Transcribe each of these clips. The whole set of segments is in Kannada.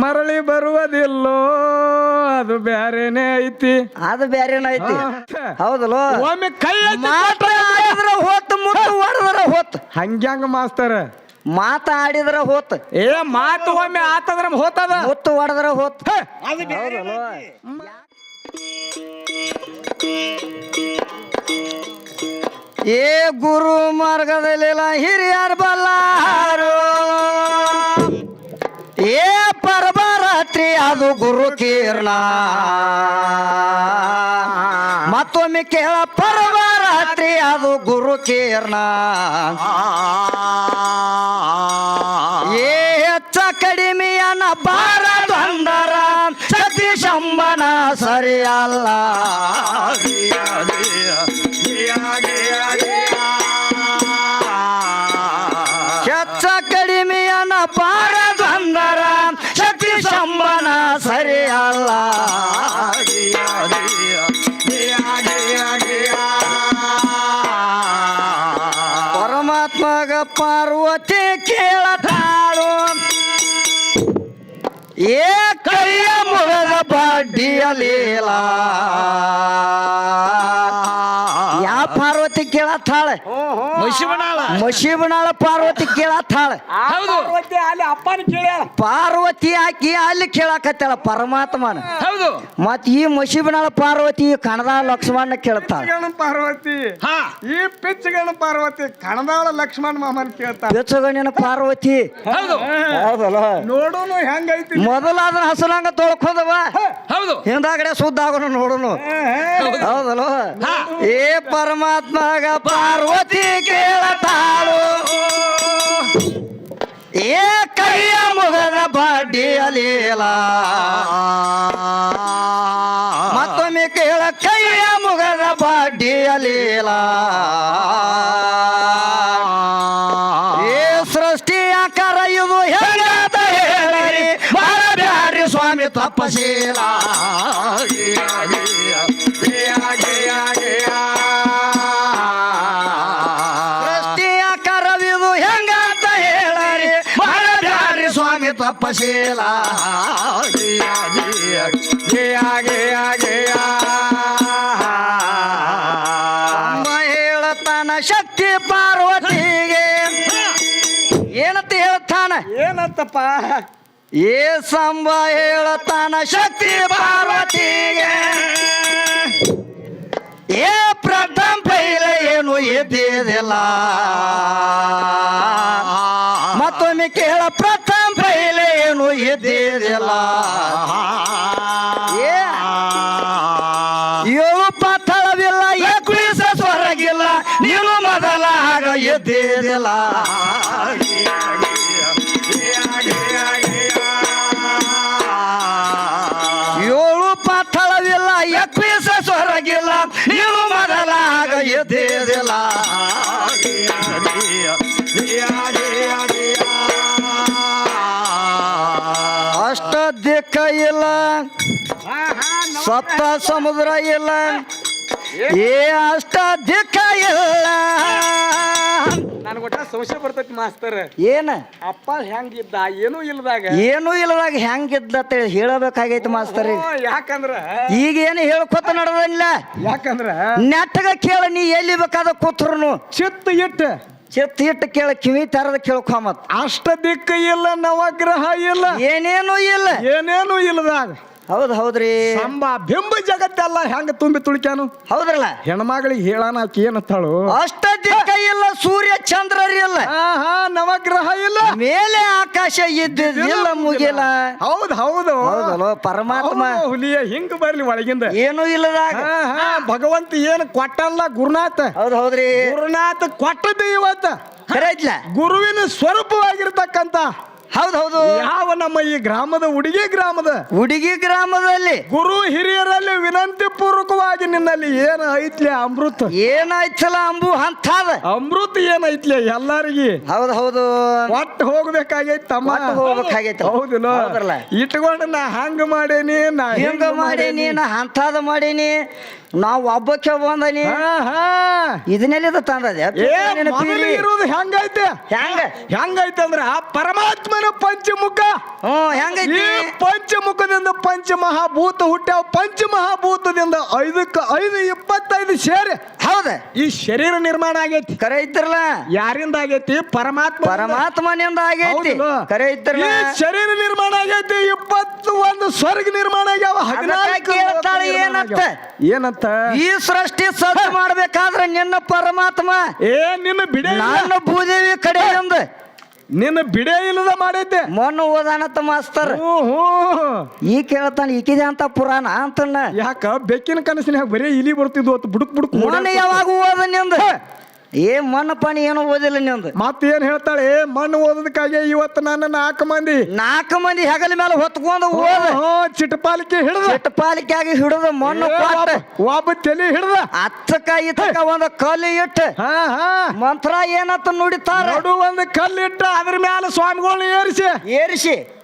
ಮರಳಿ ಬರುವುದಿಲ್ಲೋ ಅದು ಬ್ಯಾರೇನೆ ಐತಿ? ಅದು ಬ್ಯಾರೇನ ಐತಿ. ಹೌದಲ್ಲೋ? ಒಮ್ಮೆ ಕೈ ಆಡಿದ್ರ ಹೋತ್ ಮುತ್ತು ಹೊಡೆದ್ರ ಹೋತ್. ಹಂಗ್ಯಾಂಗ ಮಾಸ್ತರ? ಮಾತಾಡಿದ್ರ ಹೋತ್. ಏ ಮಾತು ಒಮ್ಮೆ ಆತಂದ್ರ ಹೋತದ? ಹೊತ್ತು ಹೊಡೆದ್ರ ಹೋತ್. ಏ ಗುರು ಮಾರ್ಗದಲ್ಲಿಲ್ಲ ಹಿರಿಯರ್ ಬಲ್ಲಾರು. ಏ ಅದು ಗುರು ಕೀರ್ಣ ಮತ್ತೊಮ್ಮೆ ಕೇಳ ಪರಬರಾತ್ರಿ ಅದು ಗುರು ಕೀರ್ಣ ಏ ಹೆಚ್ಚ ಕಡಿಮೆಯನ್ನ ಬಾರದು ಅಂದರ ಸತಿ ಶಂಬನ ಏ ಕೈಯ ಬಡ್ಡಿಯ ಲೀಲಾ. ಯಾ ಪಾರ್ವತಿ ಕೇಳತ್ತಾಳೆ ಮಶಿಬನಾಳ ಮಸಿಬನಾಳ ಪಾರ್ವತಿ ಕೇಳತ್ತಾಳೆ ಹೌದು. ಅಲ್ಲಿ ಅಪ್ಪನ ಕೇಳ್ಯಾಳ. ಪಾರ್ವತಿ ಆಕಿ ಅಲ್ಲಿ ಕೇಳಾಕತ್ತಾಳ ಪರಮಾತ್ಮನ. ಹೌದು. ಮತ್ ಈ ಮಸಿಬನಾಳ ಪಾರ್ವತಿ ಕಣದ ಲಕ್ಷ್ಮಣ ಕೇಳ್ತಾಳ. ಪಾರ್ವತಿ. ಹಾ. ಈ ಪಿಚ್ಚಗಣ ಪಾರ್ವತಿ ಕಣದಾಳ ಲಕ್ಷ್ಮಣ ಮಾಮನ್ ಕೇಳ್ತಾಳ. ಪಿಚ್ಚಗಣ್ಣಿನ ಪಾರ್ವತಿ. ಹೌದು. ಹೌದಲ್ಲ? ನೋಡೋನು ಹೆಂಗೈತಿ. ಮೊದಲ ಅದನ್ನ ಹಸನಂಗ ತೊಳ್ಕೊಂಡವ. ಹೌದು. ಹಿಂದಾಗಡೆ ಶುದ್ಧ ಆಗೋಣ ನೋಡೋನು. ಹೌದಲ್ವ ಏ ಪರಮಾತ್ಮಗ ಪಾರ್ವತಿ ಕೇಳತಾಳು. ಏ ಕೈಯ ಮುಗದ ಬಡ್ಡಿಯಲೀಲ ಮತ್ತೊಮ್ಮೆ ಕೇಳ ಕೈಯ ಮುಗದ ಬಡ್ಡಿಯಲೀಲ ಏ ಆಕಾರ ಇದು ಹೆಂಗದ ಹೇಳಿ ಮಾಡಬ್ಯಾಡ್ರಿ ಸ್ವಾಮಿ ತಪ್ಪಶೀಲ ಅಮ್ಮ ಹೇಳತಾನ ಶಕ್ತಿ ಪಾರ್ವತಿಗೆ. ಏನಂತ ಹೇಳ್ತಾನ? ಏನಂತಪ್ಪ? ಏ ಸಂಬ ಹೇಳತಾನ ಶಕ್ತಿ ಪಾರ್ವತಿಗೆ. ಏ ಪ್ರಥಮ ಪೈಲ ಏನು ಎದ್ದಿದಿಲ್ಲ ಮತ್ತೊಮ್ಮೆ ಕೇಳ ಪ್ರ ಎದ್ದಿದಿಲ್ಲ ಸಪ್ತ ಸಮುದ್ರ ಇಲ್ಲ. ಏ ಅಷ್ಟ ದಿಕ್ಕ ಇಲ್ಲ. ನನಗೊಟ್ಟ ಸಂಶಯ ಬರ್ತೈತಿ ಮಾಸ್ತರ್. ಏನ? ಅಪ್ಪ ಹೆಂಗಿದ್ದ? ಏನೂ ಇಲ್ಲದಾಗ ಏನೂ ಇಲ್ಲದಾಗ ಹೆಂಗಿದ್ದ ಅಂತೇಳಿ ಹೇಳಬೇಕಾಗೈತಿ ಮಾಸ್ತರ್. ಯಾಕಂದ್ರ? ಈಗ ಏನು ಹೇಳ್ಕೊತ ನಡೆದಿಲ್ಲ ಯಾಕಂದ್ರ? ನೆಟ್ಟಗ ಕೇಳ ನೀ ಎಲ್ಲಿ ಬೇಕಾದ ಕೂತ್ರು ಚಿತ್ತ ಇಟ್ಟು. ಚಿತ್ತ ಇಟ್ಟು ಕೇಳ ಕಿವಿ ತರದ ಕೇಳ್ಕೊಂಬತ್ ಅಷ್ಟ ದಿಕ್ಕ ಇಲ್ಲ ನವಗ್ರಹ ಇಲ್ಲ. ಏನೇನು ಇಲ್ಲ. ಏನೇನು ಇಲ್ಲದಾಗ ಹೌದ್ ಹೌದ್ರಿ. ಸಂಬ ಬಿಂಬ ಜಗತ್ತೆಲ್ಲ ಹೆಂಗ ತುಂಬಿ ತುಳಿಕ್ಯಾನು? ಹೌದ್ರಲ್ಲ. ಹೆಣ್ಮಗಳಿಗೆ ಹೇಳಾನ ಆಕಿ ಏನತ್ತಾಳು ಅಷ್ಟ ದಿಕ್ಕ ಇಲ್ಲ ಸೂರ್ಯ ಚಂದ್ರರಿಲ್ಲ ಆಹಾ ನವಗ್ರಹ ಇಲ್ಲ. ಮೇಲೆ ಆಕಾಶ ಇದ್ದಿಲ್ಲ ಮುಗಿಲ್ಲ. ಹೌದು ಹೌದು. ಹೌದಲ್ಲ ಪರಮಾತ್ಮ. ಹೌದು, ಹುಲಿಯ ಹಿಂಗ್ ಬರ್ಲಿ ಒಳಗಿಂದ. ಏನು ಇಲ್ಲದಾಗ ಭಗವಂತ ಏನು ಕೊಟ್ಟಲ್ಲ ಗುರುನಾಥ? ಹೌದ್ ಹೌದ್ರಿ. ಗುರುನಾಥ ಕೊಟ್ಟದ್ದು ಇವತ್ತ ಐತ್ಲ ಗುರುವಿನ ಸ್ವರೂಪವಾಗಿರ್ತಕ್ಕಂತ ಹೌದ್ ಹೌದು. ಯಾವ ನಮ್ಮ ಈ ಗ್ರಾಮದ ಹುಡುಗಿ ಗ್ರಾಮದ? ಹುಡುಗಿ ಗ್ರಾಮದಲ್ಲಿ. ಗುರು ಹಿರಿಯರಲ್ಲಿ ವಿನಂತಿ ಪೂರ್ವಕವಾಗಿ ನಿನ್ನಲ್ಲಿ ಏನ ಐತ್ಲೆ ಅಮೃತ? ಏನಾಯ್ತಲ್ಲ ಅಂಬು ಹಂತಾದ ಅಮೃತ ಏನೈತ್ಲೆ ಎಲ್ಲಾರಿಗೆ? ಹೌದು ಹೌದು. ಒಟ್ಟು ಹೋಗ್ಬೇಕಾಗೈತ್ ತಮ್ಮ. ಹೋಗ್ಬೇಕಾಗೈತೆ. ಹೌದಿಲ್ಲ. ಇಟ್ಕೊಂಡು ನಾ ಹಂಗ ಮಾಡೇನಿ ನಾ ಹಿಂಗ ಮಾಡೇನಿ ನಾ ಹಂತಾದ ಮಾಡೀನಿ. ನಾವು ಒಬ್ಬಕ್ಕೆ ಬಂದಲಿ ಇದನ್ನೆಲ್ಲ ತಂದದೆ ಇರುವುದು ಹೆಂಗೈತೆ? ಹೆಂಗ? ಹೆಂಗೈತೆ ಅಂದ್ರ ಪರಮಾತ್ಮನ ಪಂಚಮುಖ. ಈ ಹೆಂಗೈತಿ? ಪಂಚಮುಖದಿಂದ ಪಂಚಮಹಾಭೂತ ಹುಟ್ಟ್ಯಾವ ಪಂಚಮಹಾಭೂತದಿಂದ ಐದಕ್ಕೆ ಐದು ಇಪ್ಪತ್ತೈದು ಸೇರಿ ಹೌದ. ಈ ಶರೀರ ನಿರ್ಮಾಣ ಆಗೈತಿ. ಕರೆ ಐತಿರಲ್ಲ ಯಾರಿಂದ ಆಗೈತಿ? ಪರಮಾತ್ಮ ಪರಮಾತ್ಮನಿಂದ ಆಗೈತಿ. ಕರೆ ಐತಿರಲ್ಲ ಈ ಶರೀರ ನಿರ್ಮಾಣ ಆಗೈತಿ. ಇಪ್ಪತ್ತು ಒಂದು ಸ್ವರ್ಗ ನಿರ್ಮಾಣ ಆಗ್ಯಾವ. ಹದಿನಾಲ್ಕು ಕೇಳ್ತಾಳೆ ಏನಂತ? ಏನಂತ? ಈ ಸೃಷ್ಟಿ ಸದ್ದು ಮಾಡ್ಬೇಕಾದ್ರೆ ನಿನ್ನ ಪರಮಾತ್ಮ. ಏ ನಿನ್ನ ಬಿಡೆ. ನಾನು ಭೂದೇವಿ ಕಡೆಯಿಂದ ನಿನ್ನ ಬಿಡೇ ಇಲ್ಲದ ಮಾಡೈತೆ ಮೊನ್ನ ಓದಾನತ್ತ ಮಾಸ್ತರ್. ಹ್ಞೂ ಹ್ಞೂ ಈ ಕೇಳ್ತಾನೆ ಈಕಿದೆ ಅಂತ ಪುರಾಣ ಅಂತನ್ನ. ಯಾಕ? ಬೆಕ್ಕಿನ ಕನಸಿನ ಬರೀ ಇಲಿ ಬರ್ತಿದ್ವು ಅತ್ ಬುಡುಕ್ ಬುಡುಕ್ ಮೊನ್ನ ಯಾವಾಗ ಓದ ನಿಂದ? ಏ ಮಣ್ಣು ಪಾಣಿ ಏನು ಓದಿಲ್ಲ ನಿಂದ? ಮತ್ತೇನ್ ಹೇಳ್ತಾಳೆ? ಮಣ್ಣು ಓದೋದಕ್ಕಾಗಿ ಇವತ್ತು ನನ್ನ ನಾಲ್ಕು ಮಂದಿ. ನಾಲ್ಕು ಮಂದಿ ಹೆಗಲ ಮೇಲೆ ಹೊತ್ಕೊಂಡು ಓದ. ಚಿಟಪಾಲಿಕೆ ಹಿಡಿದು. ಚಿಟ್ಟ ಪಾಲಿಕೆಯಾಗಿ ಹಿಡಿದು ಮಣ್ಣು ಕೊಟ್ಟ. ಒಬ್ಬ- ತಲೆ ಹಿಡಿದ. ಹತ್ತಕ ಇತ್ತಕ ಒಂದು ಕಲ್ಲು ಇಟ್ಟು. ಹಾ ಹಾ. ಮಂತ್ರ ಏನತ್ತ ನುಡಿತಾರ? ಒಂದು ಒಂದು ಕಲ್ಲಿಟ್ಟು ಅದ್ರ ಮೇಲೆ ಸ್ವಾಮಿಗಳನ್ನ ಏರಿಸಿ. ಏರಿಸಿ.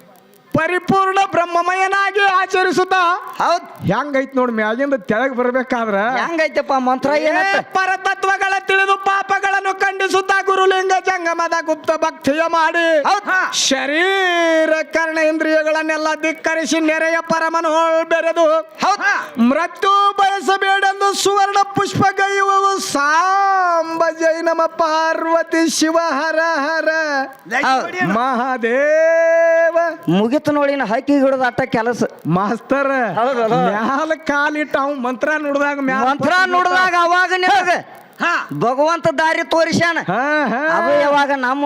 ಪರಿಪೂರ್ಣ ಬ್ರಹ್ಮಮಯನಾಗಿ ಆಚರಿಸುತ್ತ. ಹೌದ್. ಹೆಂಗೈತ್ ನೋಡ್ ಮ್ಯಾಲಿಂದ ತೆಳಗ್ ಬರ್ಬೇಕಾದ್ರ ಹೆಂಗೈತಪ್ಪ ಮಂತ್ರ ಏ, ಏನತ್ತ ಪರತತ್ವಗಳ ತಿಳಿದು ಪಾಪಗಳನ್ನು ಖಂಡಿಸುತ್ತ ಗುರುಲಿಂಗ ಜಂಗಮದ ಗುಪ್ತ ಭಕ್ತಿಯ ಮಾಡಿ. ಶರೀರ ಕರ್ಣ ಇಂದ್ರಿಯಗಳನ್ನೆಲ್ಲ ಧಿಕ್ಕರಿಸಿ ನೆರೆಯ ಪರಮನು ಬೆರೆದು. ಹೌದ್. ಮೃತ್ಯು ಬಯಸಬೇಡೆಂದು ಸುವರ್ಣ ಪುಷ್ಪ ಗೈಯುವವು ಸಾಂಬ ಜೈನಮ ಪಾರ್ವತಿ ಶಿವ ಹರ ಹರ. ಮಹಾದೇವ. ಮುಗಿತು. ನೋಡಿ ನಾ ಹಕ್ಕಿ ಹಿಡಿದ ಅಟ್ಟ ಕೆಲಸ ಮಾಸ್ತರ್. ಮ್ಯಾಲ ಕಾಲಿಟ್ಟ ಅವ್ ಮಂತ್ರ ನುಡ್ದಾಗ ಮ್ಯಾಲ ಮಂತ್ರ ನುಡಿದಾಗ ಅವಾಗ ನಿಮಗೆ ಹಾ ಭಗವಂತ ದಾರಿ ತೋರಿಸ್ಯಾನ. ಅದು ಯಾವಾಗ ನಮ್ಮ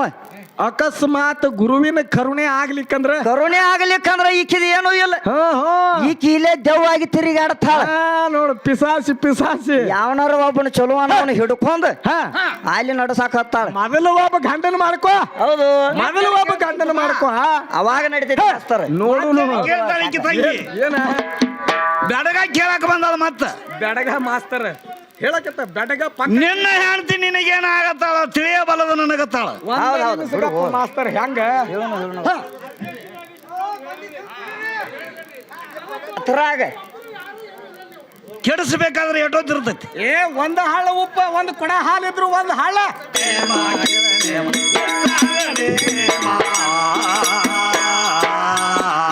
ಅಕಸ್ಮಾತ್ ಗುರುವಿನ ಕರುಣೆ ಆಗ್ಲಿಕ್ಕಂದ್ರ ಕರುಣೆ ಆಗ್ಲಿಕ್ಕಂದ್ರ ಈಕಿದ ಏನೂ ಇಲ್ಲ. ಹಾ ಹಾ. ಈಕಿ ಇಲ್ಲೇ ದೆವ್ವಾಗಿ ತಿರುಗಾಡ್ತಾಳ. ಹಾ, ನೋಡು ಪಿಸಾಸಿ ಪಿಸಾಸಿ ಯಾವನಾರ ಒಬ್ಬನ ಚಲೋ ಅನ್ನ ಹಿಡ್ಕೊಂಡ್ ಹಾ. ಅಲ್ಲಿ ನಡ್ಸಾಕತ್ತಾಳ ಮೊದಲು ಒಬ್ಬ ಗಂಡನ ಮಾಡ್ಕೊ. ಹೌದು. ಮೊದಲು ಒಬ್ಬ ಗಂಡನ ಮಾಡ್ಕೋ ಅವಾಗ ನಡೀತೈತಿ ನೋಡು ನೋಡು. ಕೇಳ್ತಾಳೆ ಈಕಿ ತಂಗಿ. ಏನ? ಬೆಡಗ ಕೇಳಕ್ ಬಂದದ ಮತ್ತ. ಬೆಡಗ ಮಾಸ್ತರ್. ಹೇಳಕತ್ತ ಬೆಡಗ ಪಕ್ಕ ನಿನ್ನ ಹೆಂಡತಿ ನಿನಗೇನ ಆಗತ್ತಾಳ ತಿಳಿಯ ಬಲದ ನನಗತ್ತಾಳ ಹೌದ್ ಮಾಸ್ತರ್ ಹೆಂಗ? ಹಾ. ಹತ್ರಾಗ ಕೆಡಿಸ್ಬೇಕಾದ್ರೆ ಎಷ್ಟೊತ್ತಿರ್ತೈತಿ? ಏ ಒಂದ್ ಹಳ್ಳ ಉಪ್ಪ ಒಂದ್ ಕೊಡ ಇದ್ರು ಒಂದ್ ಹಳ್ಳ.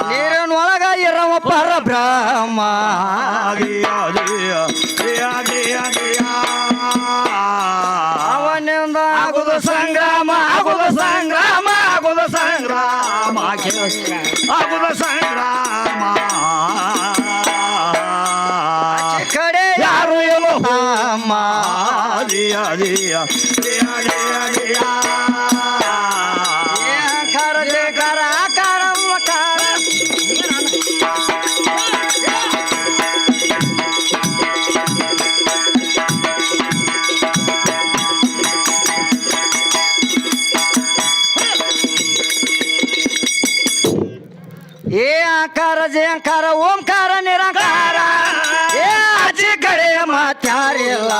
ನೀರಿನ ಒಳಗ ಇರವಪ್ಪ ಪರಬ್ರಹ್ಮ ಏ ಜಯಂಕಾರ ಓಂಕಾರ ನಿರಂಕಾರ. ಏ ಆಚೆ ಕಡೆ ಮಾತ್ಯಾರಿಲ್ಲ.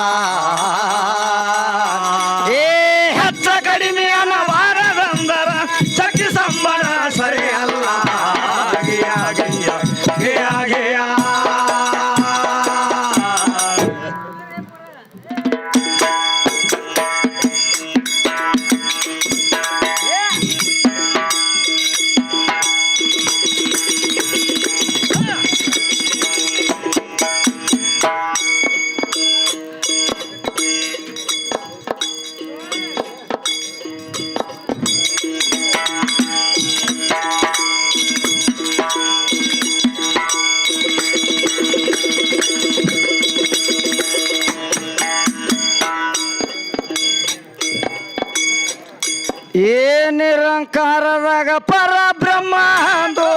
ನಿರಂಕಾರದಾಗ ಪರಬ್ರಹ್ಮ ಅಂದು.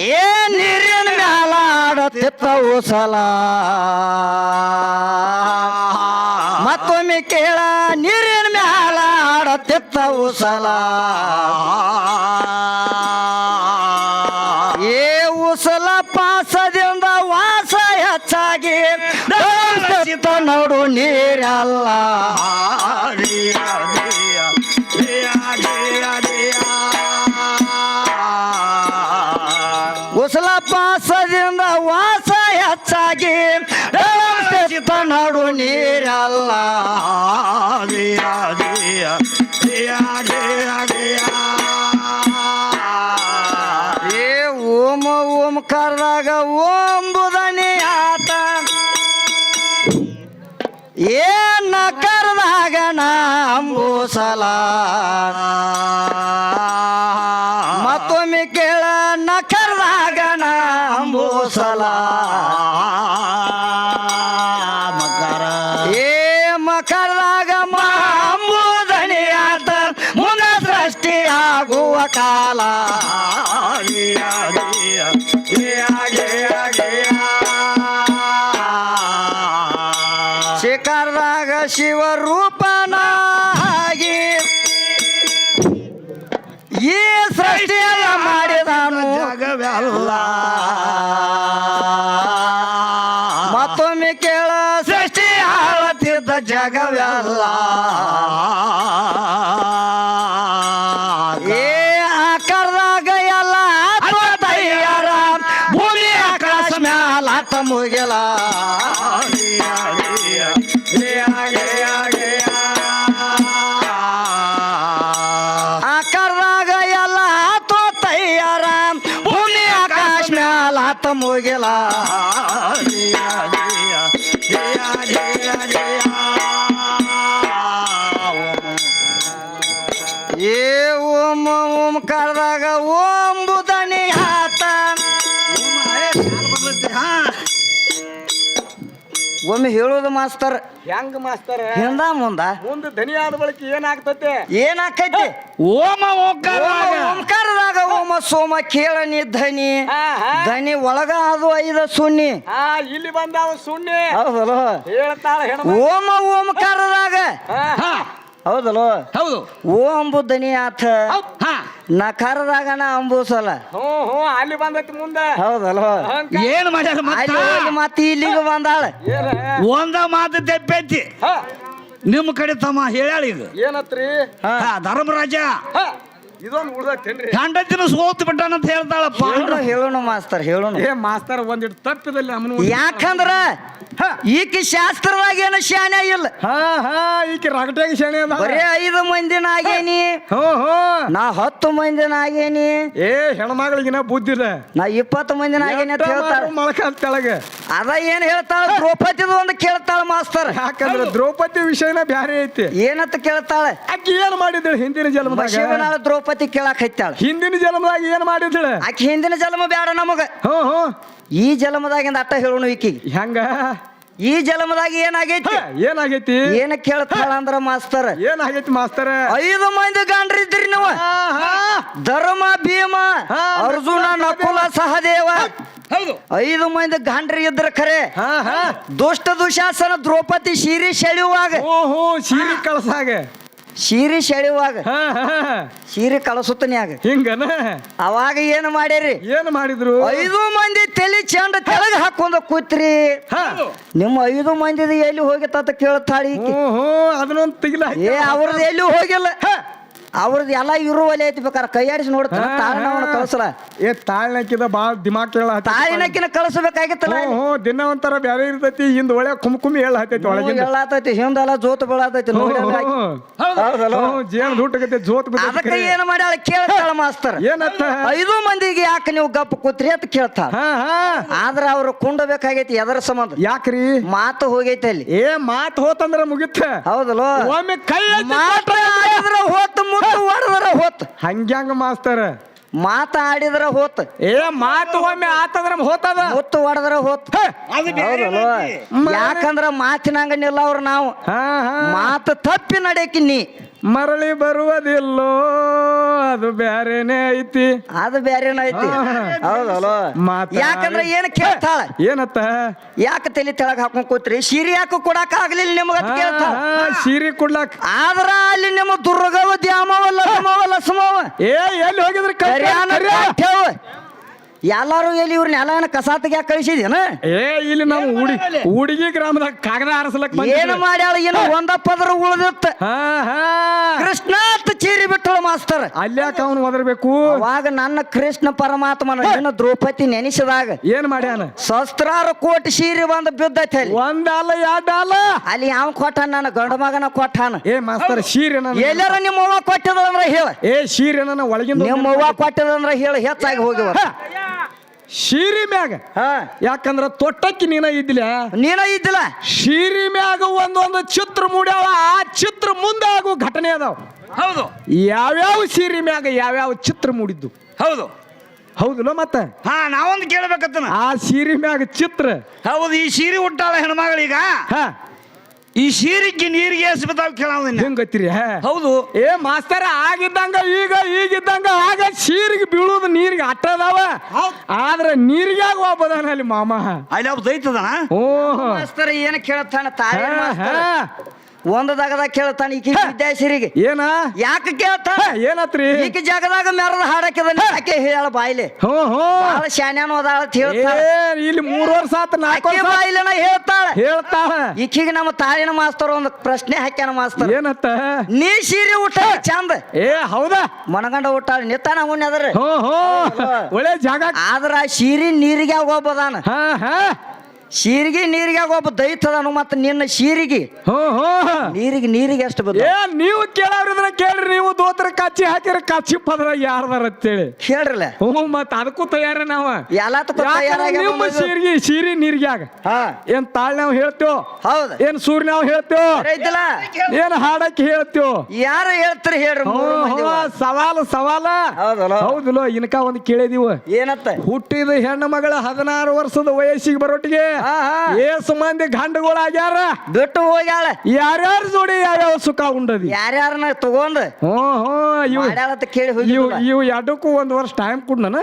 ಏ ನೀರಿನ ಮ್ಯಾಲ ಆಡತಿತ್ತವು ಸಲ. ಮತ್ತೊಮ್ಮೆ ಕೇಳ, ನೀರಿನ ಮ್ಯಾಲ ಆಡತಿತ್ತವು ಸಲ. ಏ ಉಸಲ ಪಾಸದಿಂದ ವಾಸ ಹೆಚ್ಚಾಗಿ. ನೋಡು ನೀರಲ್ಲ. ಉಸಲ ಪಾಸದಿಂದ ವಾಸ ಹೆಚ್ಚಾಗಿ. ಚಿತ್ತ ನಡು ನೀರಲ್ಲ. ದಿಯ ದಿಯ ಕರ್ದಾಗ ದಿಯ ದಿಯ ಏ, ಓಂ ಓಂ ಕರ್ದಾಗ ಓಂಬುದನಿ ಆತ. ಏನ ಕರ್ದಾಗ ನಾ ಶಿವರೂಪನಾಗಿ ಈ ಸೃಷ್ಟಿಯ ಮಾಡಿದನು. ಜಗವೆಲ್ಲ. ಮತ್ತೊಮ್ಮೆ ಕೇಳ ಸೃಷ್ಟಿ ಆಳತಿದ್ದ ಜಗವೆಲ್ಲ. ಏ ಓಂ ಓಂ ಕಾಲದಾಗ ಓಂ ಬುಧನಿ ಆತ ಹಾ ಒಮ್ಮೆ ಹೇಳೋದು ಮಾಸ್ತರ್. ಹೆಂಗ್ ಮಾಸ್ತರ್? ಹಿಂದ ಮುಂದ. ಮುಂದೆ ಧನಿ ಆದ ಬಳಿಕ ಏನಾಗ್ತತೆ? ಏನಾಕೈತಿ ಓಮ ಓಂಕಾರ ಓಂಕಾರದಾಗ ಓಮ ಸೋಮ ಕೇಳನಿ ಧನಿ. ಧನಿ ಒಳಗ ಅದು ಐದ ಸುನ್ನಿ. ಹಾ ಇಲ್ಲಿ ಬಂದಾವ ಸುಣ್ಣಿ ಹೌದಲ್ಲ ಹೇಳ್ತಾಳ ಓಮ ಓಂಕಾರದಾಗ. ಹಾ ಹಾ ಹೌದಲ್ಲ ಹೌದು. ಓ ಅಂಬುದನಿ ಆತ. ಹಾ. ನಕಾರದಾಗ ನಾ ಅಂಬೂಸಲ್ಲ ಹ್ಞೂ ಹ್ಞೂ ಅಲ್ಲಿ ಬಂದೈತಿ ಮುಂದೆ. ಹೌದಲ್ಲ ಹಂಗ. ಏನ್ ಮಾಡ್ಯಾರ ಅಲ್ಲಿ ಮತ್ತ ಹೋಗಿ ಮತ್ತೆ ಇಲ್ಲಿಗೆ ಬಂದಾಳ. ಏನ? ಒಂದ ಮಾತು ತೆಪ್ಪೈತಿ ನಿಮ್ಮ ಕಡೆ ತಮ್ಮ ಹೇಳ್ಯಾಳ ಇದು ಏನತ್ರಿ? ಹಾ, ಧರ್ಮರಾಜ. ಹಾ. ಇದೊಂದು ಉಳ್ದೈತೇನ್ರಿ ಹೆಂಡತಿನ ಸೋತ್ ಬಿಟ್ಟಾನಂತ ಹೇಳ್ತಾಳಪ್ಪ. ಹೇಳೋಣ ಹೇಳೋಣ ಮಾಸ್ತರ್ ಹೇಳೋಣ ಏ ಮಾಸ್ತರ್ ಒಂದಿಟ್ಟು ತಪ್ಪಿದಲ್ಲಿ ಅಮ್ಮನ ಯಾಕಂದ್ರ ಈಕಿ ಶಾಸ್ತ್ರವಾಗಿ ಏನು ಶಾನೆ ಇಲ್ಲ. ಹಾ ಹಾ ಈಕೆ ರಗಟೆಗೆ ಶಾಣೆ ಅದ ಬರೇ ಐದು ಮಂದಿನ ಆಗೇನಿ. ಹೋ ಹೋ ನಾ ಹತ್ತು ಮಂದಿನ ಆಗೇನಿ. ಏ ಹೆಣ್ಮಗಳಿಗಿನ ಬುದ್ಧಿ ನಾ ಇಪ್ಪತ್ತು ಮಂದಿನ ಆಗೇನಿ ಅಂತ ಹೇಳ್ತಾಳ. ಮೊಳಕಾಲ್ ತೆಳಗ ಅದ ಏನ್ ಹೇಳ್ತಾಳ? ದ್ರೌಪದಿದು ಒಂದು ಕೇಳ್ತಾಳ ಮಾಸ್ತರ್. ಯಾಕಂದ್ರೆ ದ್ರೌಪದಿ ವಿಷಯನ ಬ್ಯಾರೆ ಐತಿ. ಏನಂತ ಕೇಳ್ತಾಳ? ಆಕಿ ಏನ್ ಮಾಡಿದಳು ಹಿಂದಿನ ಜನ್ಮದಾಗ? ಶಿವನಾಳ ದ್ರೌಪದಿ ಕೇಳಾಕ್ ಹತ್ತಾಳ ಹಿಂದಿನ ಜನ್ಮದಾಗ ಏನ್ ಮಾಡಿದ್ಳ ಆಕಿ ಹಿಂದಿನ ಜನ್ಮ ಬೇಡ ನಮಗ. ಹ್ಞೂ ಹ್ಞೂ ಈ ಜನ್ಮದಾಗಿಂದ ಅಟ್ಟ ಹೇಳೋಣ ವಿಕಿ ಹೆಂಗ? ಈ ಜನ್ಮದಾಗ ಏನಾಗೈತಿ? ಏನಾಗೈತಿ? ಏನ ಕೇಳ್ತಾಳ ಅಂದ್ರ ಮಾಸ್ತರ್. ಏನಾಗೈತಿ ಮಾಸ್ತರ್? ಐದು ಮಂದಿ ಗಾಂಡ್ರಿದ್ರಿ ನೀವು. ಧರ್ಮ ಭೀಮ ಅರ್ಜುನ ನಕುಲ ಸಹದೇವ. ಹೌದು. ಐದು ಮಂದಿ ಗಾಂಡ್ರಿ ಇದ್ರ ಖರೆ. ದುಷ್ಟ ದುಶಾಸನ ದ್ರೌಪದಿ ಶೀರಿ ಸೆಳೆಯುವಾಗ ಓಹೋ ಶಿರಿ ಕಳ್ಸಾಗ. ಶೀರಿ ಸೆಳೆಯುವಾಗ ಸೀರೆ ಹಾ ಆಗ. ಕಳಸುತ್ತನ್ಯಾಗ ಹಿಂಗನ? ಅವಾಗ ಏನು ಮಾಡ್ಯಾರಿ ಏನು ಮಾಡಿದ್ರು? ಐದು ಮಂದಿ ತಲೆ ಚೆಂಡ ತೆಳಗ ಹಾಕೊಂಡ ಕೂತ್ರಿ. ಹಾ. ನಿಮ್ಮ ಐದು ಮಂದಿದ ಎಲ್ಲಿ ಹೋಗಿತ್ತ ಕೇಳ್ತಾಳಿ ಈಕಿ. ಹ್ಞೂ ಹ್ಞೂ ಅದನ್ನೊಂದು ತೆಗಿಲ ಏ ಅವ್ರದ್ದು ಎಲ್ಲಿ ಹೋಗಿಲ್ಲ? ಅವ್ರದ್ದು ಎಲ್ಲ ಇರು ಒಲೆ ಐತಿ ಬೇಕಾರೆ ಕೈಯಾಡಿಸಿ ನೋಡ್ತಾರೆ ತಾಳ್ನವನ್ನ ಕಳ್ಸಲ ಏ ತಾಳ್ನಕ್ಕಿದ ಬಾಳ ದಿಮಾಕ್ ಕೇಳ ತಾಳಿನಕ್ಕಿನ ಕಳಿಸ್ಬೇಕಾಗಿತ್ತಲ್ಲ ಹ್ಞೂ ದಿನ ಒಂಥರ ಬ್ಯಾರೆ ಇರ್ತೈತಿ ಹಿಂದ ಒಳ್ಳೆ ಕುಮ್ ಕುಮ್ಮಿ ಹೇಳ ಹತ್ತೈತಿ ಒಳಗಿಂದ. ಹೇಳತೈತಿ ಹಿಂದೆಲ್ಲ ಜೋತ್ ಬೀಳತೈತಿ ನೋಡಿ? ಜೇನ್ ಧೂಟಗತ್ತೆ ಜೋತ್ ಅದಕ್ಕೆ ಏನು ಮಾಡ್ಯಾಳ? ಕೇಳ್ತಾಳ ಮಾಸ್ತರ್. ಏನತ್ತ? ಐದು ಮಂದಿಗೆ ಯಾಕೆ ನೀವು ಗಪ್ಪ ಕೂತ್ರಿ ಅಂತ ಕೇಳ್ತಾ ಹಾ ಆದ್ರೆ ಅವ್ರು ಕುಂಡಬೇಕಾಗೈತಿ ಎದರ ಸಂಬಂಧ. ಯಾಕ್ರಿ? ಮಾತು ಹೋಗೈತಿ ಅಲ್ಲಿ. ಏ ಮಾತು ಹೋತಂದ್ರ ಮುಗಿತ ಹೌದಲ್ಲ? ಒಮ್ಮೆ ಕೈ ಎತ್ತಿ ಮಾತು ಆಡಿದ್ರ ಹೋತ್ ಮುತ್ತು ಹೊಡೆದ್ರ ಹೋತ್. ಹಂಗ್ಯಾಂಗ ಮಾಸ್ತರ? ಮಾತಾಡಿದ್ರ ಹೋತ್. ಏ ಮಾತು ಒಮ್ಮೆ ಆತಂದ್ರ ಹೋತದ ಮುತ್ತು ಹೊಡೆದ್ರ ಹೋತ್. ಯಾಕಂದ್ರ ಮಾತಿನಂಗ ನಿಲ್ಲವ್ರ ನಾವು. ಹಾ ಹಾ. ಮಾತು ತಪ್ಪಿ ನಡೆಯಕಿ ನೀ. ಮರಳಿ ಬರುವುದಿಲ್ಲೋ ಅದು ಬ್ಯಾರೇನೆ ಐತಿ. ಅದು ಬೇರೆನ ಐತಿ. ಹೌದಲ್ಲೋ? ಯಾಕಂದ್ರೆ ಏನ್ ಕೇಳ್ತಾಳ? ಏನತ್ತ? ಯಾಕೆ ತಲೆ ತೆಳಗ್ ಹಾಕೊಂಡ್ ಕೂತ್ರಿ? ಸೀರೆ ಯಾಕೆ ಕೊಡಾಕ ಆಗ್ಲಿಲ್ಲ ನಿಮಗ ಅಂತ ಕೇಳ್ತಾಳ. ಸೀರೆ ಕೊಡ್ಲಾಕ್. ಆದ್ರ ಅಲ್ಲಿ ನಿಮ್ಮ ದುರ್ಗವ ದ್ಯಾಮವ ಲಸಮವ ಲಸಮವ ಏ ಎಲ್ಲಿ ಹೋಗಿದ್ರಿ? ಕರ್ಯಾನ, ಎಲ್ಲಾರು ಎಲ್ಲಿ ಇವ್ರನ್ನ ಎಲ್ಲ ಕಸ ಯಾಕೆ ಕಳಿಸಿದೇನ ಏ ಇಲ್ಲಿ ನಾವು ಹುಡಿ ಹುಡುಗಿ ಗ್ರಾಮದಾಗ ಕಾಗದ ಆರಿಸ್ಲಕ್ ಏನು ಮಾಡ್ಯಾಳ ಏನು ಒಂದ ಪದರ ಉಳ್ದಿತ್ತ. ಹಾ ಹಾ. ಕೃಷ್ಣ ಮಾಸ್ತರ್ ಅಲ್ಯಾಕ ಅವನು ಒದರ್ಬೇಕು? ಅವಾಗ ನನ್ನ ಕೃಷ್ಣ ಪರಮಾತ್ಮನ ನಿನ್ನ ದ್ರೌಪದಿ ನೆನೆಸಿದಾಗ ಏನ್ ಮಾಡ್ಯಾನ? ಶಸ್ತ್ರಾರು ಕೋಟಿ ಸೀರೆ ಬಂದ ಬಿದ್ದೈತೆ ಅಲ್ಲಿ. ಒಂದಲ್ಲ ಎರಡಲ್ಲ ಅಲ್ಲಿ ಯಾವ ಕೊಟ್ಟಾನ? ನನ್ನ ಗಂಡ ಮಗನ ಕೊಟ್ಟಾನ. ಏ ಮಾಸ್ತರ್ ಶೀರೆನ ಎಲ್ಲರ ನಿಮ್ಮ ಅವ್ವ ಕೊಟ್ಟದಂದ್ರ ಹೇಳ. ಏ ಶೀರೆನ ಒಳಗಿಂದ ನಿಮ್ಮ ಅವ್ವ ಕೊಟ್ಟದಂದ್ರ ಹೇಳ ಹೆಚ್ಚಾಗಿ ಹೋಗಿವ. ಶೀರಿ ಮ್ಯಾಗ. ಹಾ. ಯಾಕಂದ್ರ ತೊಟ್ಟಕ್ಕೆ ನೀನ ಇದ್ದಿಲ್ಲ? ನೀನ ಇದ್ದಿಲ್ಲ. ಶೀರಿ ಮ್ಯಾಗ ಒಂದೊಂದು ಚಿತ್ರ ಮೂಡ್ಯಾವ ಆ ಚಿತ್ರ ಮುಂದೆ ಆಗೋ ಘಟನೆ ಅದಾವ. ಹೌದು. ಯಾವ್ಯಾವ ಸೀರೆ ಮ್ಯಾಗ ಯಾವ್ಯಾವ ಚಿತ್ರ ಮೂಡಿದ್ದು? ಹೌದು. ಹೌದಲ್ಲ ಮತ್ತೆ? ಹಾ ನಾವೊಂದು ಕೇಳ್ಬೇಕತ್ತನ. ಆ ಸೀರಿ ಮ್ಯಾಗ ಚಿತ್ರ. ಹೌದು ಈ ಸೀರೆ ಹುಟ್ಟಾಳ ಹೆಣ್ಮಗಳೀಗ. ಹ. ಈ ಸೀರಿಗೆ ನೀರಿಗೆ ಎಸ್ಬಿತಾವ್ ಕೇಳೋದಿನ್ನ ಹೆಂಗ್ ಹ. ಹೌದು. ಏ ಮಾಸ್ತರ ಆಗಿದ್ದಂಗ ಈಗ ಈಗಿದ್ದಂಗ ಆಗ ಸೀರಿಗೆ ಬೀಳುದು ನೀರಿಗೆ ಅಟ್ಟದಾವ. ಆದ್ರೆ ನೀರಿಗ್ಯಾಗ ಒಬ್ಬದಾನ ಅಲ್ಲಿ ಮಾಮ. ಅಲ್ಲಿ ಒಬ್ಬ ದೈತದ ಓ ಮಾಸ್ತರ ಏನ್ ಕೇಳತ್ತಾನ ತಾಯಿ. ಒಂದ್ ದಗದಾಗ ಕೇಳ್ತಾನೆ ಈಕಿ ವಿದ್ಯಾಸಿರಿಗೆ. ಏನ? ಯಾಕೆ ಕೇಳ್ತಾ ಏನತ್ರಿ? ಈಕಿ ಜಗದಾಗ ಮೆರದ ಹಾಡಕ್ಕಿದ ಆಕೆ ಹೇಳ ಬಾಯ್ಲೆ. ಹ್ಞೂ ಹ್ಞೂ ಬಾಳ ಶಾನ್ಯಾನು ಅದಾಳ ಅಂತ ಹೇಳ್ತಾಳ. ಇಲ್ಲಿ ಮೂರ್ ವರ್ಷ ಆತ ನಾಲ್ಕು ಆಕೆ ವರ್ಷ ಬಾಯ್ಲೆನ ಹೇಳ್ತಾಳ. ಹೇಳ್ತಾಳ. ಈಕಿಗೆ ನಮ್ಮ ತಾಳಿನ ಮಾಸ್ತರ್ ಒಂದು ಪ್ರಶ್ನೆ ಹಾಕ್ಯಾನ ಮಾಸ್ತರ್. ಏನತ್ತ? ನೀ ಸೀರೆ ಊಟ ಚಂದ. ಏ ಹೌದಾ? ಮನಗಂಡ ಊಟ ನಿತ್ತಾನ ಅದ್ರ. ಹ್ಞೂ ಹ್ಞೂ ಒಳ್ಳೆ ಜಾಗ. ಆದ್ರ ಆ ಸೀರೆ ನೀರಿಗೆ ಹೋಗ್ಬೋದಾನ? ಹಾ ಹಾ. ಸೀರಿಗೆ ನೀರಿಗೆ ಒಬ್ಬ ದೈತದಾನು ಮತ್ತೆ ನಿನ್ನ ಶೀರಿಗೆ. ನೀರಿಗೆ ನೀರಿಗೆ ಎಷ್ಟು ಬದ ಏ ನೀವು ಕೇಳೋರಿದ್ರೆ ಕೇಳ್ರಿ ನೀವು ದೋತ್ರ ಕಚ್ಚಿ ಹಾಕಿರ ಕಾಚಿ ಪದ್ರ ಯಾರ್ದಾರ ಅಂತೇಳಿ. ಕೇಳ್ರಲ್ಲ ಹ್ಞೂ ಮತ್ತೆ ಅದಕ್ಕೂ ತಯಾರ ನಾವ. ಎಲ್ಲ ನಿಮ್ಮ ಶೀರಿಗೆ ನೀರಿಗೆ ನೀರ್ಗ್ಯಾಗ. ಏನ್ ತಾಳ್ ನಾವು ಹೇಳ್ತೇವ್? ಹೌದು. ಏನ್ ಸೂರ್ಯ ನಾವು ಹೇಳ್ತೇವ್ ಏನ್ ಹಾಡಕ್ಕೆ ಹೇಳ್ತೇವ್? ಯಾರು ಹೇಳ್ತಾರೆ ಹೇಳ್ರಿ ಸವಾಲು ಸವಾಲ. ಹೌದಲ್ಲ. ಇನ್ಕ ಒಂದು ಕೇಳಿದೀವ. ಏನತ್ತ? ಹುಟ್ಟಿದ ಹೆಣ್ಣು ಮಗಳ ಹದಿನಾರು ವರ್ಷದ ವಯಸ್ಸಿಗೆ ಬರೋಟಿಗೆ. ಏಸು ಮಂದಿ ಗಂಡುಗಳಾಗ್ಯಾರ? ಬಿಟ್ಟು ಹೋಗ್ಯಾಳ. ಯಾರ್ಯಾರ ಜೋಡಿ ಯಾರ್ಯಾವ ಸುಖ ಉಂಡದಿ? ಯಾರ್ಯಾರನ್ನ ತಗೊಂಡ್ ಹ್ಞೂ ಹ್ಞೂ ಇವು ಮಾಡ್ಯಾಳತ್ತ ಕೇಳಿ ಇವು ಹೋಗಿ ಇವು ಎರಡಕ್ಕೂ ಒಂದು ವರ್ಷ ಟೈಮ್ ಕೊಡ್ನ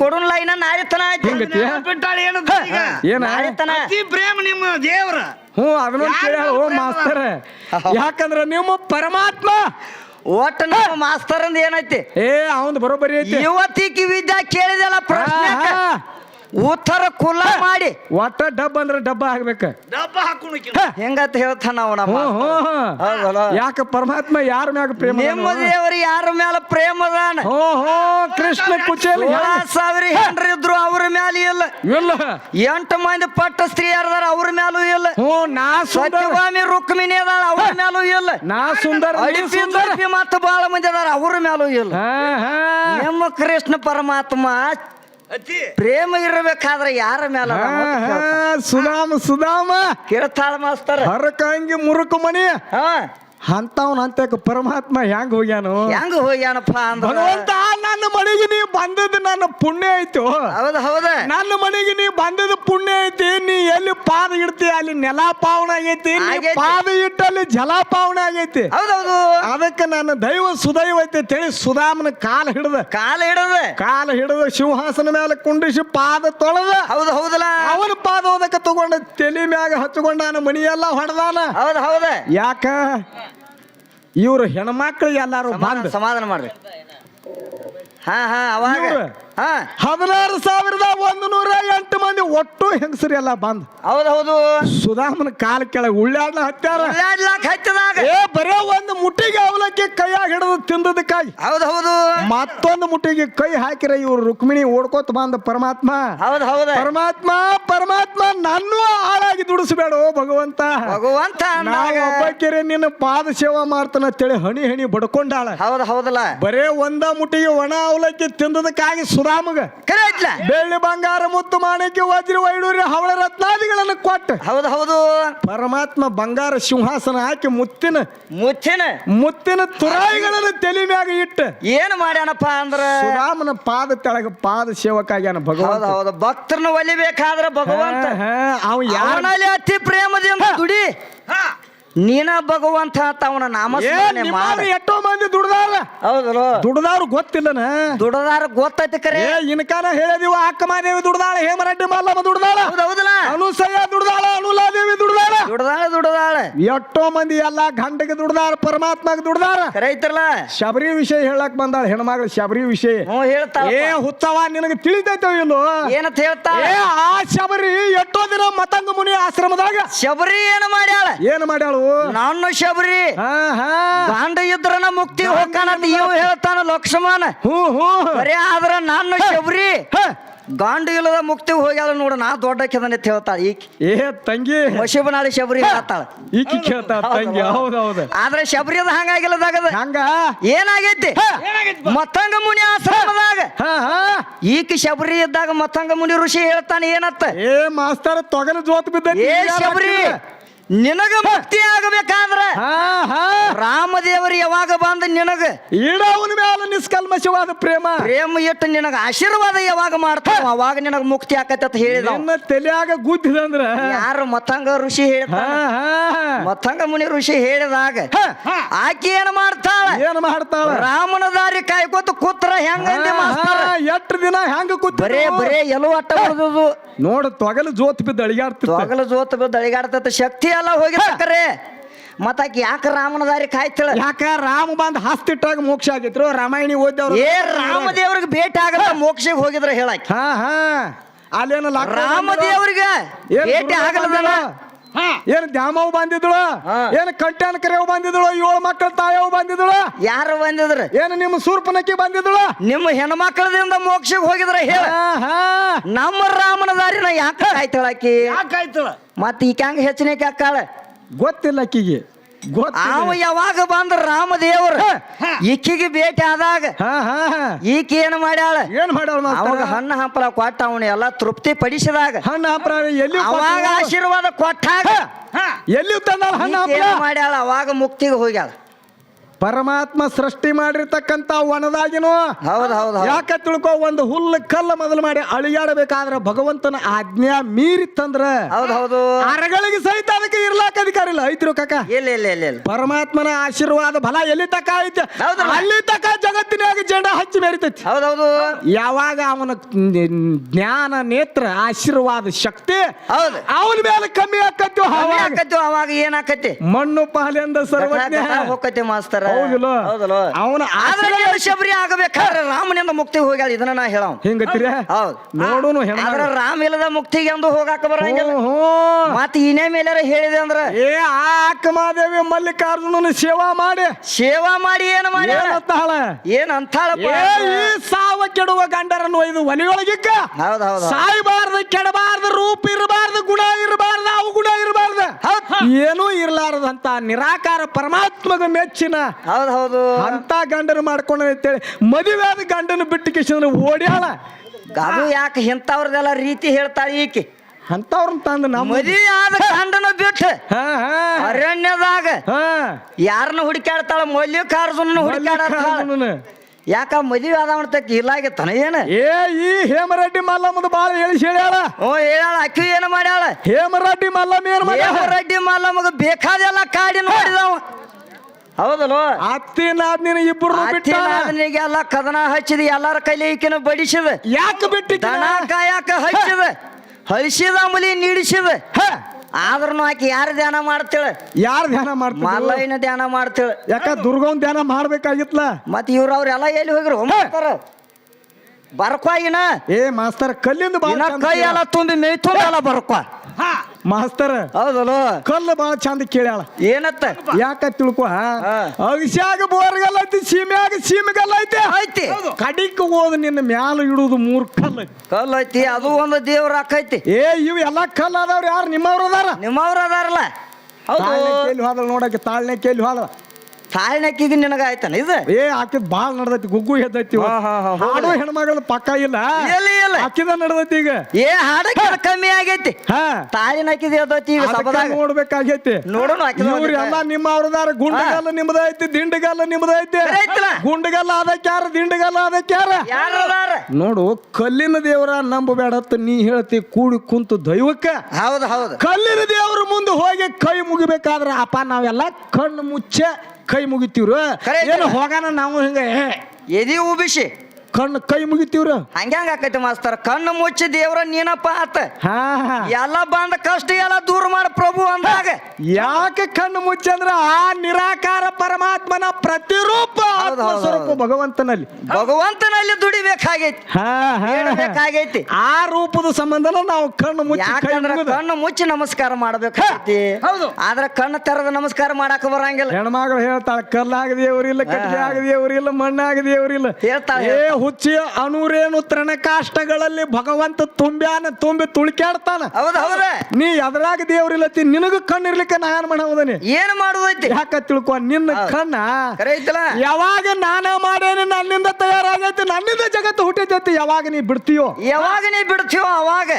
ಕೊಡುನ್ಲ ಇನ್ನ ನಾಳೆ ತನ ಹೆಂಗತಿ? ಬಿಟ್ಟಾಳ ಏನು ಈಗ ಏನ? ನಾಳೆ ತನ ಅತಿ ಪ್ರೇಮ ನಿಮ್ಮ ದೇವ್ರ. ಹ್ಞೂ ಅದನ್ನ ಕೇಳ ಓ ಮಾಸ್ತರ. ಯಾಕಂದ್ರ ನಿಮ್ಮ ಪರಮಾತ್ಮ ಒಟ್ಟ ನಮ್ಮ ಮಾಸ್ತರ್ ಅಂದ್ ಏನೈತಿ? ಏ ಅವಂದ್ ಬರೋಬ್ಬರಿ ಐತಿ. ಇವತ್ತಿಗೆ ವಿದ್ಯಾ ಕೇಳಿದಲ್ಲ ಪ್ರಶ್ನೆ. ಉತ್ತರ ಕುಲ ಮಾಡಿ. ಒಟ್ಟ ಡಬ್ಬ ಅಂದ್ರೆ ಡಬ್ಬ ಆಗ್ಬೇಕ ಡಬ್ಬ ಹಾಕೊಂಡು ಹೆಂಗತ್ ಹೇಳ್ತಾನ ಅವ ನಮ್ಮ ಯಾಕ ಪರಮಾತ್ಮ ಯಾರ ಮ್ಯಾಗ ಪ್ರೇಮ ನಿಮ್ಮ? ದೇವರು ಯಾರ ಮ್ಯಾಲ ಪ್ರೇಮ ಅದಾನ? ಓಹೋ ಕೃಷ್ಣ ಕುಚೇಲಿ ಸಾವಿರ ಹೆಂಡ್ರು ಇದ್ರು ಅವ್ರ ಮ್ಯಾಲ ಇಲ್ಲ. ಇಲ್ಲ. ಎಂಟು ಮಂದಿ ಪಟ್ಟ ಸ್ತ್ರೀಯರದಾರ ಅವ್ರ ಮ್ಯಾಲೂ ಇಲ್ಲ. ಹ್ಞೂ ನಾ ಸುಂದರ. ಸತ್ಯಭಾಮಿ ರುಕ್ಮಿಣಿ ಅದಾಳ ಅವ್ರ ಮ್ಯಾಲೂ ಇಲ್ಲ. ನಾ ಸುಂದರ ಮತ್ತು ಬಾಳ ಮಂದಿ ಅದಾರ ಅವ್ರ ಮ್ಯಾಲೂ ಇಲ್ಲ. ಹಾ ಹಾ. ನಿಮ್ಮ ಕೃಷ್ಣ ಪರಮಾತ್ಮ ಪ್ರೇಮ ಇರಬೇಕಾದ್ರೆ ಯಾರ ಮೇಲೆ ಸುಧಾಮ ಸುಧಾಮ. ಕಿರತಾಳ ಮಾಸ್ತರ. ಹರಕಂಗಿ ಮುರುಕು ಮನಿ ಹಾ. ಅಂತವನ್ ಅಂತಕ್ಕೆ ಪರಮಾತ್ಮ ಹೆಂಗ್ ಹೋಗ್ಯಾನು? ಹೆಂಗ ಹೋಗ್ಯಾನಪ್ಪ ಅಂದ್ರ? ಭಗವಂತ ನನ್ನ ಮನೆಗೆ ನೀ ಬಂದದ್ದು ನನ್ನ ಪುಣ್ಯ ಐತು ಹೌದ ಹೌದ. ನನ್ನ ಮನೆಗೆ ನೀ ಬಂದದ್ದು ಪುಣ್ಯ ಐತಿ ನೀ ಎಲ್ಲಿ ಪಾದ ಇಡ್ತಿ ಅಲ್ಲಿ ನೆಲ ಪಾವನ ಆಗೈತಿ. ನೀ. ಪಾದ ಇಟ್ಟಲ್ಲಿ ಜಲ ಪಾವನ ಆಗೈತಿ. ಹೌದೌದು ಅದಕ್ಕೆ ನನ್ನ ದೈವ ಸುದೈವ ಐತಿ ತಿಳಿ ಸುಧಾಮನ ಕಾಲ ಹಿಡದ. ಕಾಲ ಹಿಡದ. ಕಾಲ ಹಿಡದ ಶಿವಹಾಸನ ಮೇಲೆ ಕುಂಡಿಸಿ ಪಾದ ತೊಳೆದ. ಹೌದು ಹೌದಲ್ಲ. ಅವನ ಪಾದ ಹೋದಕ್ಕೆ ತಗೊಂಡ ತಲೆ ಮ್ಯಾಗ ಮನಿ ಮನಿಯೆಲ್ಲ ಹೊಡೆದಾನ. ಹೌದ ಹೌದ. ಯಾಕ? ಇವ್ರು ಹೆಣ್ಮಕ್ಳು ಎಲ್ಲಾರು ಬಂದು ಸಮಾಧಾನ ಸಮಾಧಾನ ಮಾಡ್ರಿ. ಹಾ ಹಾ ಅವಾಗ. ಇವ್ರು? ಹಾ. ಹದಿನಾರು ಸಾವಿರದ ಒಂದು ನೂರ ಎಂಟು ಮಂದಿ ಒಟ್ಟು ಹೆಂಗಸರಿ ಎಲ್ಲ ಬಂದ್. ಹೌದು ಹೌದು ಸುಧಾಮನ ಕಾಲ ಕೆಳಗೆ ಉಳ್ಳಾಡ್ಲ ಹತ್ಯಾರ. ಉಳ್ಳಾಡ್ಲಾಕ್ ಹಚ್ಚದಾಗ. ಏ ಬರೇ ಒಂದು ಮುಟ್ಟಿಗೆ ಅವಲಕ್ಕಿ ಕೈಯಾಗ ಹಿಡಿದು ತಿಂದದಕ್ಕಾಗಿ ಹೌದು ಹೌದು ಮತ್ತೊಂದು ಮುಟ್ಟಿಗೆ ಕೈ ಹಾಕಿರ ಇವ್ರು ರುಕ್ಮಿಣಿ ಓಡ್ಕೋತ ಬಂದ ಪರಮಾತ್ಮ. ಹೌದು ಹೌದ. ಪರಮಾತ್ಮ ಪರಮಾತ್ಮ ನನ್ನೂ ಹಾಳಾಗಿ ದುಡಿಸ್ಬೇಡ ಭಗವಂತ. ಭಗವಂತ ನಾವು ಅಂದಾಗ ಒಬ್ಬಕ್ಕಿರೆ ನಿನ್ನ ಪಾದ ಸೇವಾ ಮಾಡ್ತಾನ ಅಂತೇಳಿ ಹಣಿ ಹಣಿ ಬಡ್ಕೊಂಡಾಳ. ಹೌದು ಹೌದಲ್ಲ. ಬರೇ ಒಂದ ಮುಟ್ಟಿಗೆ ಒಣ ಅವಲಕ್ಕಿ ತಿಂದದಕ್ಕಾಗಿ ಸುರಾಮಗ ಕರೆ ಐತ್ಲ. ಬೆಳ್ಳಿ ಬಂಗಾರ ಮುತ್ತು ಮಾಣಿಕ್ಯ ವಜ್ರ ವೈಡೂರಿ ಹವಳ ರತ್ನಾದಿಗಳನ್ನು ಕೊಟ್ಟು. ಹೌದು ಹೌದು. ಪರಮಾತ್ಮ ಬಂಗಾರ ಸಿಂಹಾಸನ ಹಾಕಿ ಮುತ್ತಿನ ಮುಚ್ಚಿನ ಮುತ್ತಿನ ತುರಾಯಿಗಳನ್ನು ತಲೆ ಮ್ಯಾಗ ಇಟ್ಟು. ಏನು ಮಾಡ್ಯಾನಪ್ಪ ಅಂದ್ರ? ಸುರಾಮನ ಪಾದ ತೆಳಗ ಪಾದ ಸೇವಕ ಆಗ್ಯಾನ ಭಗವಂತ. ಹೌದು ಭಕ್ತರನ್ನ ಒಲಿಬೇಕಾದ್ರೆ ಭಗವಂತ. ಅವ ಯಾರನಲ್ಲಿ ಅತಿ ಪ್ರೇಮದಿಂದ ದುಡಿ. ಹಾ. ನೀನ ಭಗವಂತ ಅವನ ನಾಮಸ್ಮರಣೆ ನಿಮ್ಮವ್ರು ಎಷ್ಟೋ ಮಂದಿ ದುಡ್ದಾರ? ಹೌದಲ್ಲ ದುಡ್ದಾರು ಗೊತ್ತಿಲ್ಲನ? ದುಡದಾರ ಗೊತ್ತೈತಿ ಕರೆ. ಇನ್ಕಾನ ಹೇಳಿದಿವ ಅಕ್ಕಮಾದೇವಿ ದುಡ್ದಾಳ ಹೇಮರೆಡ್ಡಿ ಮಲ್ಲಮ್ಮ ದುಡ್ದಾಳ? ಹೌದಲ್ಲ. ಅನುಸಯ್ಯ ದುಡ್ದಾಳ ಅನುಲಾದೇವಿ ದುಡ್ದಾಳ? ದುಡದಾಳ ದುಡದಾಳ. ಎಷ್ಟೋ ಮಂದಿ ಎಲ್ಲಾ ಗಂಡಗೆ ದುಡ್ದಾರ ಪರಮಾತ್ಮಗೆ ದುಡ್ದಾರ? ಕರೆ ಐತ್ರಲ್ಲ ಶಬರಿ ವಿಷಯ ಹೇಳಕ್ ಬಂದಾಳ ಹೆಣ್ಮಗಳ ಶಬರಿ ವಿಷಯ. ಹ್ಞೂ ಹೇಳ್ತಾಳ ಏ ಹುತ್ತವ ನಿನಗೆ ತಿಳಿತೈತೋ ಇಲ್ಲೋ? ಏನಂತ ಹೇಳ್ತಾಳ? ಏ ಆ ಶಬರಿ ಎಷ್ಟೋ ದಿನ ಮತಂಗ ಮುನಿ ಆಶ್ರಮದಾಗ ಶಬರಿ ಏನ್ ಮಾಡ್ಯಾಳ? ಏನ್ ಮಾಡ್ಯಾಳು? ನಾನು ಶಬರಿ ಹಾ ಹಾ. ಗಂಡ ಇದ್ರನ ಮುಕ್ತಿ ಹೋಗ್ಕಾನಂತ ಇವ ಹೇಳ್ತಾನ ಲಕ್ಷ್ಮಣ. ಹ್ಞೂ ಹ್ಞೂ. ಬರೇ ಆದ್ರ ನಾನು ಶಬರಿ ಹಾ. ಗಂಡ ಇಲ್ಲದ ಮುಕ್ತಿ ಹೋಗ್ಯಾಳ ನೋಡ ನಾ ದೊಡ್ಡ ಅಂತ ಹೇಳ್ತಾಳ ಈಕಿ. ಏ ತಂಗಿ. ಮಶಿಬನಾಳಿ ಶಬರಿ ಹೇಳ್ತಾಳ. ಈಕಿ ಕೇಳ್ತಾಳ ತಂಗಿ ಹೌದೌದು. ಆದ್ರೆ ಶಬರಿದ ಹಂಗಾಗಿಲ್ಲದಾಗದ ಹಂಗ? ಏನಾಗೈತಿ? ಮತ್ತಂಗ ಮುನಿ ಆಶ್ರಮದಾಗ. ಹಾ ಹಾ. ಈಕಿ ಶಬರಿ ಇದ್ದಾಗ ಮತ್ತಂಗ ಮುನಿ ಋಷಿ ಹೇಳ್ತಾನೆ ಏನತ್ತ? ಏ ಮಾಸ್ತರ್ ತೊಗಲ ಜೋತ್ ಬಿದ್ದ ಏ ಶಬರಿ. ನಿನಗ ಮುಕ್ತಿ ಆಗಬೇಕಾದ್ರೆ ರಾಮದೇವರು ಯಾವಾಗ ಬಂದ ನಿನಗ? ಇಡವನ ಮೇಲೆ ನಿಷ್ಕಲ್ಮಶವಾದ ಪ್ರೇಮ. ಪ್ರೇಮ ಇಟ್ಟು ನಿನಗ ಆಶೀರ್ವಾದ ಯಾವಾಗ ಮಾಡ್ತಾವ ಅವಾಗ ನಿನಗ ಮುಕ್ತಿ ಆಕತ್ತ ಅಂತ ಹೇಳಿದ ತಲೆಯಾಗ ಗುದ್ದಿದಂದ್ರ ಯಾರು ಮತ್ತಂಗ ಋಷಿ ಹಾ ಹೇಳ್ತಾನ? ಹಾ ಮತ್ತಂಗ ಮುನಿ ಋಷಿ ಹೇಳಿದಾಗ ಆಕೆ ಏನ್ ಮಾಡ್ತಾಳ? ಏನ್ ಮಾಡ್ತಾಳ? ರಾಮನ ದಾರಿ ಕಾಯ್ಕೋತ ಕೂತ್ರ ಹೆಂಗ ಎಷ್ಟು ದಿನ ಹೆಂಗ ಕೂತ್ ಬರೇ ಬರೇ ಎಲ್ಲೋ ಅಟ್ಟ ಬರ್ದದು ನೋಡು ತೊಗಲು ಜೋತ್ ಬಿದ್ದ ಅಳಿಗಾಡ್ತ ತೊಗಲ ಜೋತ್ ಬಿದ್ದ ಅಳಿಗಾಡ್ತ ಶಕ್ತಿ ಎಲ್ಲ ಹೋಗಿರ್ತಾರೆ ಮತ್ತಾಕಿ ಯಾಕ ರಾಮನ ದಾರಿ ಕಾಯ್ತಳ ಯಾಕ ರಾಮ ಬಂದ್ ಹಾಸ್ತಿಟ್ಟಾಗ ಮೋಕ್ಷ ಆಗಿದ್ರು ರಾಮಾಯಣಿ ಓದ್ದವ್ರು ಏ ರಾಮದೇವ್ರಿಗೆ ಭೇಟಿ ಆಗಲ್ಲ ಮೋಕ್ಷಿಗೆ ಹೋಗಿದ್ರ ಹೇಳಕ್. ಹಾ ಹಾ. ಅಲ್ಲೇನಲ್ಲ ರಾಮದೇವ್ರಿಗೆ ಭೇಟಿ ಆಗಲ್ಲದಲ್ಲ ಏನ್ ದ್ಯಾಮವ್ ಬಂದಿದ್ಳು. ಏನ್ ಕಂಟ್ಯಾನ್ ಕರೆಯವ್ ಬಂದಿದ್ಳು? ಏಳು ಮಕ್ಕಳ ತಾಯವ್ ಬಂದಿದ್ಳು? ಯಾರು ಬಂದಿದ್ರ? ಏನ್ ನಿಮ್ಮ ಸೂರ್ಪನಕ್ಕಿ ಬಂದಿದ್ಳು? ನಿಮ್ಮ ಹೆಣ್ಮಕ್ಳದಿಂದ ಮೋಕ್ಷಕ್ಕೆ ಹೋಗಿದ್ರ ಹೇಳ. ನಮ್ಮ ರಾಮನ ದಾರಿನ ಯಾಕ ಯಾಕೆ ಆಯ್ತಾಳ ಮತ್ತೆ ಈ ಕ್ಯಾಂಗ್ ಹೆಚ್ಚಿನ ಗೊತ್ತಿಲ್ಲ ಅಕ್ಕಿಗೆ ಅವ ಯಾವಾಗ ಬಂದ ರಾಮದೇವ್ರ ಈಕಿಗೆ ಭೇಟಿ ಆದಾಗ ಹಾ ಹಾ ಹಾ. ಈಕಿ ಏನ್ ಮಾಡ್ಯಾಳ? ಏನ್ ಮಾಡ್ಯಾಳ? ಅವಾಗ ಹಣ್ಣು ಹಂಪಲ ಕೊಟ್ಟ ಅವನ ಎಲ್ಲ ತೃಪ್ತಿ ಪಡಿಸಿದಾಗ ಹಣ್ಣು ಹಂಪರ ಎಲ್ಲಿ ಅವಾಗ ಆಶೀರ್ವಾದ ಕೊಟ್ಟಾಗ ಎಲ್ಲಿ ತಂದಾಳ ಹಣ್ಣು ಮಾಡ್ಯಾಳ? ಅವಾಗ ಮುಕ್ತಿಗೆ ಹೋಗ್ಯಾಳ. ಪರಮಾತ್ಮ ಸೃಷ್ಟಿ ಮಾಡಿರ್ತಕ್ಕಂಥ ಒಣದಾಗಿನೂ ಹೌದು ಹೌದು ಯಾಕೆ ತಿಳ್ಕೊ ಒಂದು ಹುಲ್ಲು ಕಲ್ಲ ಮೊದಲು ಮಾಡಿ ಅಳಿಯಾಡಬೇಕಾದ್ರೆ ಭಗವಂತನ ಆಜ್ಞಾ ಮೀರಿ ತಂದ್ರ ಹೌದು ಅರಗಳಿಗೆ ಸಹಿತ ಅದಕ್ಕೆ ಇರ್ಲಾಕ ಅಧಿಕಾರ ಇಲ್ಲ. ಐತ್ರು ಕಾಕ? ಇಲ್ಲ ಇಲ್ಲ ಇಲ್ಲ ಇಲ್ಲ. ಪರಮಾತ್ಮನ ಆಶೀರ್ವಾದ ಬಲ ಎಲ್ಲಿ ತಕ ಐತೆ? ಅಲ್ಲಿ ತಕ ಜಗತ್ತಿನಾಗ ಜಂಡ ಹಚ್ಚಿ ಮೆರಿತೈತಿ. ಹೌದು ಯಾವಾಗ ಅವನ ಜ್ಞಾನ ನೇತ್ರ ಆಶೀರ್ವಾದ ಶಕ್ತಿ ಹೌದು. ಅವನ ಮೇಲೆ ಕಮ್ಮಿ ಆಕತ್ತಿ ಆಕತಿ ಅವಾಗ. ಏನಾಕತಿ ಮಣ್ಣು ಪಾಲೆಂದ ಸರ್ವಜ್ಞ. ಹೋಗತ್ತೆ ಮಾಸ್ತರ. ಹೌದಿಲ್ಲ? ಹೌದಲ್ಲ. ಅವನ ಆದ್ರೆ ಶಬರಿ ಆಗಬೇಕಾದ್ರೆ ರಾಮನಿಂದ ಮುಕ್ತಿ ಹೋಗ್ಯಾಳ ಇದನ್ನ ನಾ ಹೇಳವ್ ಹಿಂಗತ್ತೀರ? ಹೌದು. ನೋಡುನು ಆದ್ರೆ ರಾಮ ಇಲ್ಲದ ಮುಕ್ತಿಗೆ ಎಂದು ಹೋಗಾಕ ಬರಂಗಿಲ್ಲ. ಹ್ಞೂ, ಹ್ಞೂ. ಮತ್ ಇನೇ ಮೇಲೆ ಹೇಳಿದೆ ಅಂದ್ರ? ಏ ಆ ಅಕ್ಕಮಾದೇವಿ ಮಲ್ಲಿಕಾರ್ಜುನನ ಸೇವಾ ಮಾಡಿ. ಸೇವಾ ಮಾಡಿ ಏನ್ ಮಾಡಿ ಅಂತಾಳ? ಏನ್ ಅಂತಾಳಪ್ಪ ಏ ಈ ಸಾವ ಕೆಡುವ ಗಂಡರನ್ನು ಒಯ್ದು ಒಲಿಯೊಳಗಿಕ್ಕ. ಹೌದ್ ಹೌದ್ ಹೌದ್. ಸಾಯಬಾರ್ದು ಕೆಡಬಾರ್ದು ರೂಪ ಇರಬಾರ್ದು ಗುಣ ಇರಬಾರ್ದು ಅವು ಗುಣ ಇರಬಾರ್ದು. ಏನೂ ಇರ್ಲಾರ್ದಂತ ನಿರಾಕಾರ ಪರಮಾತ್ಮಗ ಮೆಚ್ಚಿನ ಹೌದ್ ಹೌದು. ಅಂತ ಗಂಡನ ಮಾಡ್ಕೊಂಡ ಅಂತೇಳಿ ಮದುವೆ ಆದ ಗಂಡನ ಬಿಟ್ಟು ಕಿಶನ್ ಓಡ್ಯಾಳ. ಅದು ಯಾಕೆ ಇಂಥವ್ರದೆಲ್ಲ ರೀತಿ ಹೇಳ್ತಾಳೆ ಈಕೆ? ಅಂತವ್ರನ್ನ ತಂದು ನಮ್ಮ ಮದುವೆ ಆದ ಗಂಡನ ಬಿಟ್ಟು ಹಾ ಹಾ. ಅರಣ್ಯದಾಗ ಹಾ. ಯಾರನ್ನ ಹುಡುಕಾಡ್ತಾಳ ಮಲ್ಲಿಕಾರ್ಜುನ ಹುಡುಕಾಡತ್ತಾಳ ಮಲ್ಲಿಕಾರ್ಜುನನ. ಯಾಕ ಮದುವೆ ಇಲ್ಲ ಇಲ್ಲಾಗಿತ್ತಾನ ಏನ? ಏ ಈ ಹೇಮರೆಡ್ಡಿ ಮಲ್ಲಮ್ಮದ ಬಾಳ ಹೇಳಿಸಿ ಹೇಳ್ಯಾಳ. ಓ ಹೇಳ ಅಕ್ಕಿ ಏನು ಮಾಡ್ಯಾಳ? ಹೇಮರೆಡ್ಡಿ ಮಲ್ಲಮ್ಮ ಏನ್ ಮಾಡ್ಯಾಳ? ರೆಡ್ಡಿ ಮಲ್ಲಮ್ಮಗ ಬೇಕಾದೆಲ್ಲ ಕಾಡಿ ನೋಡಿದವ. ಹೌದಲ್ವ? ಅತ್ತಿ ನಾದ್ನಿನ ಇಬ್ಬರು ಬಿಟ್ಟ. ಎಲ್ಲ ಕದನ ಹಚ್ಚಿದ ಎಲ್ಲಾರ ಕೈಲಿ ಈಕಿನ ಬಡಿಸಿದ. ಯಾಕೆ ಬಿಟ್ಟು ದನ ಕಾಯಕ ಹಚ್ಚಿದ. ಹಳಿಸಿದ ಅಮಲಿ ನೀಡಿಸಿದ. ಆದ್ರೂ ಆಕಿ ಯಾರು ಧ್ಯಾನ ಮಾಡ್ತೇಳ? ಯಾರು ಧ್ಯಾನ ಮಾಡ್ತಾಳ ಮಲ್ಲಯ್ಯನ ಧ್ಯಾನ ಮಾಡ್ತೇಳ. ಯಾಕ ದುರ್ಗವನ್ ಧ್ಯಾನ ಮಾಡ್ಬೇಕಾಗಿತ್ಲ? ಮತ್ ಇವ್ರ ಅವ್ರೆಲ್ಲ ಎಲ್ಲಿ ಹೋಗಿರು ಬರ್ಕೋ ಏನ ಏ ಮಾಸ್ತರ್ ಕಲ್ಲಿಂದ ಕೈ. ಎಲ್ಲ ತುಂಬಿ ಮೇಯ್ತು ಎಲ್ಲ ಬರ್ಕ್ವ? ಮಾಸ್ತರ್ ಹೌದಲ್ಲ? ಕಲ್ಲು ಬಹಳ ಚಂದ ಕೇಳ್ಯಾಳ. ಏನತ್ತ? ಯಾಕ ತಿಳ್ಕೊ ಅಗಸ್ಯಾಗ ಬೋರ್ಗಲ್ಲ ಐತಿ ಸೀಮ್ಯಾಗ ಸೀಮೆಗಲ್ಲ ಐತಿ. ಐತಿ ಕಡಿಕ್ ಹೋದ ನಿನ್ನ ಮ್ಯಾಲ ಇಡುದು ಮೂರ್ ಕಲ್ಲು. ಕಲ್ಲು ಐತಿ ಅದು ಒಂದು ದೇವ್ರ ಹಾಕೈತಿ ಏ ಇವ್ ಎಲ್ಲಾ ಕಲ್ಲು ಅದಾವ್ರ ಯಾರು? ನಿಮ್ಮವ್ರ ಅದಾರ? ನಿಮ್ಮವ್ರ ಅದಾರಲ್ಲ. ಹೌದು. ಹೋದಳ ನೋಡಕ್ಕೆ ತಾಳ್ನೆ ಕೇಳಿ ಹೋದಳ. ತಾಯಿನಕ್ಕಿಗೆ ನಿನಗ ಆಯ್ತಾನ ಇದು? ಏ ಆಕಿದ್ ಬಾಳ್ ನಡ್ದೈತಿ ಗುಗ್ಗು ಎದ್ದೈತಿ. ಹಾ, ಹಾ, ಹಾ, ಹಾಡು ಹೆಣ್ಮಗಳ ಪಕ್ಕ ಇಲ್ಲ. ಎಲ್ಲಿ ಇಲ್ಲ ಆಕಿದ ನಡ್ದೈತಿ ಈಗ. ಏ ಹಾಡಕ್ಕೆ ಕಮ್ಮಿ ಆಗೈತಿ. ಹಾ. ತಾಯಿನಕ್ಕಿದ ಎದ್ದೈತಿ ಈಗ ಅದಕ್ಕ ಸಭದಾಗ ನೋಡ್ಬೇಕಾಗೈತಿ. ನೋಡೋಣ ಆಕಿದ ಇವ್ರು ಎಲ್ಲ ನಿಮ್ಮ ಅವ್ರದಾರ ಗುಂಡಗಲ್ಲ ನಿಮ್ದೈತಿ ದಿಂಡಗಲ್ಲ ನಿಮ್ದೈತಿ ಐತಲ್ಲ? ಗುಂಡಗಲ್ಲ ಅದಕ್ಕೆ ಯಾರ ದಿಂಡಗಲ್ಲ ಅದಕ್ಕೆ ಯಾರ? ಯಾರ ಅದಾರ? ನೋಡು ಕಲ್ಲಿನ ದೇವರ ನಂಬಬೇಡತ್ತ ನೀ ಹೇಳ್ತಿ ಕೂಡಿ ಕುಂತು ದೈವಕ್ಕ. ಹೌದು ಹೌದು. ಕಲ್ಲಿನ ದೇವರ ಮುಂದೆ ಹೋಗಿ ಕೈ ಮುಗಿಬೇಕಾದ್ರೆ ಅಪ್ಪ ನಾವೆಲ್ಲ ಕಣ್ಣು ಮುಚ್ಚೆ ಕೈ ಮುಗಿತೀವ್ರು? ಏನು ಹೋಗಾನ ನಾವು ಹಿಂಗೆ? ಎದಿ ಉಬಿಸಿ ಕಣ್ಣು ಕೈ ಮುಗಿತೀವ್ರು? ಹಂಗ್ಯಾಂಗ ಆಕೈತಿ ಮಾಸ್ತರ ಕಣ್ಣು ಮುಚ್ಚಿ ದೇವ್ರ ನೀನಪ್ಪ ಆತ. ಹಾ ಹಾ. ಎಲ್ಲ ಬಂದ ಕಷ್ಟ ಎಲ್ಲ ದೂರ ಮಾಡ ಪ್ರಭು ಅಂದಾಗ. ಯಾಕೆ ಕಣ್ಣು ಮುಚ್ಚಿ ಅಂದ್ರ ಆ ನಿರಾಕಾರ ಪರಮಾತ್ಮನ ಪ್ರತಿರೂಪ ಹೌದು, ಹೌದು, ಸ್ವರೂಪ ಭಗವಂತನಲ್ಲಿ. ಭಗವಂತನಲ್ಲಿ ದುಡಿಬೇಕಾಗೈತಿ. ಹಾ ಹಾ. ಬೇಕಾಗೈತಿ ಆ ರೂಪದ ಸಂಬಂಧನ ನಾವು ಕಣ್ಣು ಮುಚ್ಚಿ ಕೈ ಯಾಕಂದ್ರ ಮುಗಿದು. ಕಣ್ಣು ಮುಚ್ಚಿ ನಮಸ್ಕಾರ ಮಾಡ್ಬೇಕಾಗೈತಿ. ಹೌದು. ಆದ್ರ ಕಣ್ಣು ತೆರೆದ ನಮಸ್ಕಾರ ಮಾಡಾಕ ಬರಂಗಿಲ್ಲ. ಹೆಣ್ಮಗಳು ಹೇಳ್ತಾಳೆ ಕಲ್ಲಾಗದೇವ್ರಿಲ್ಲ ಕಟ್ಟಿಗೆ ಆಗದೇವ್ರಿಲ್ಲ ಮಣ್ಣಾಗದೇವ್ರಿಲ್ಲ ಮಣ್ಣಾಗ ದೇವರಿಲ್ಲ ಹೇಳ್ತಾಳೆ, ಹುಚ್ಚಿ ಅನೂರೇನು ತೃಣಕಾಷ್ಟಗಳಲ್ಲಿ ಭಗವಂತ ತುಂಬ್ಯಾನ ತುಂಬಿ ತುಳ್ಕ್ಯಾಡ್ತಾನ? ಹೌದ ಹೌದ. ನೀ ಅದ್ರಾಗ ದೇವ್ರಿಲ್ಲತಿ ನಿನಗ ಕಣ್ಣಿರ್ಲಿಕ್ಕೆ ನಾ ಏನ್ ಮಾಡೋದನಿ ಏನ್ ಮಾಡುದೈತಿ? ಯಾಕ ತಿಳ್ಕೊ ನಿನ್ನ ಕಣ್ಣ ಕರೆ ಐತಲ್ಲ? ಯಾವಾಗ ನಾನ ಮಾಡೇನಿ ನನ್ನಿಂದ ತಯಾರಾಗೈತಿ ನನ್ನಿಂದ ಜಗತ್ತು ಹುಟ್ಟಿದೈತಿ ಯಾವಾಗ ನೀ ಬಿಡ್ತೀಯೋ? ಯಾವಾಗ ನೀ ಬಿಡ್ತೀಯೋ ಅವಾಗ.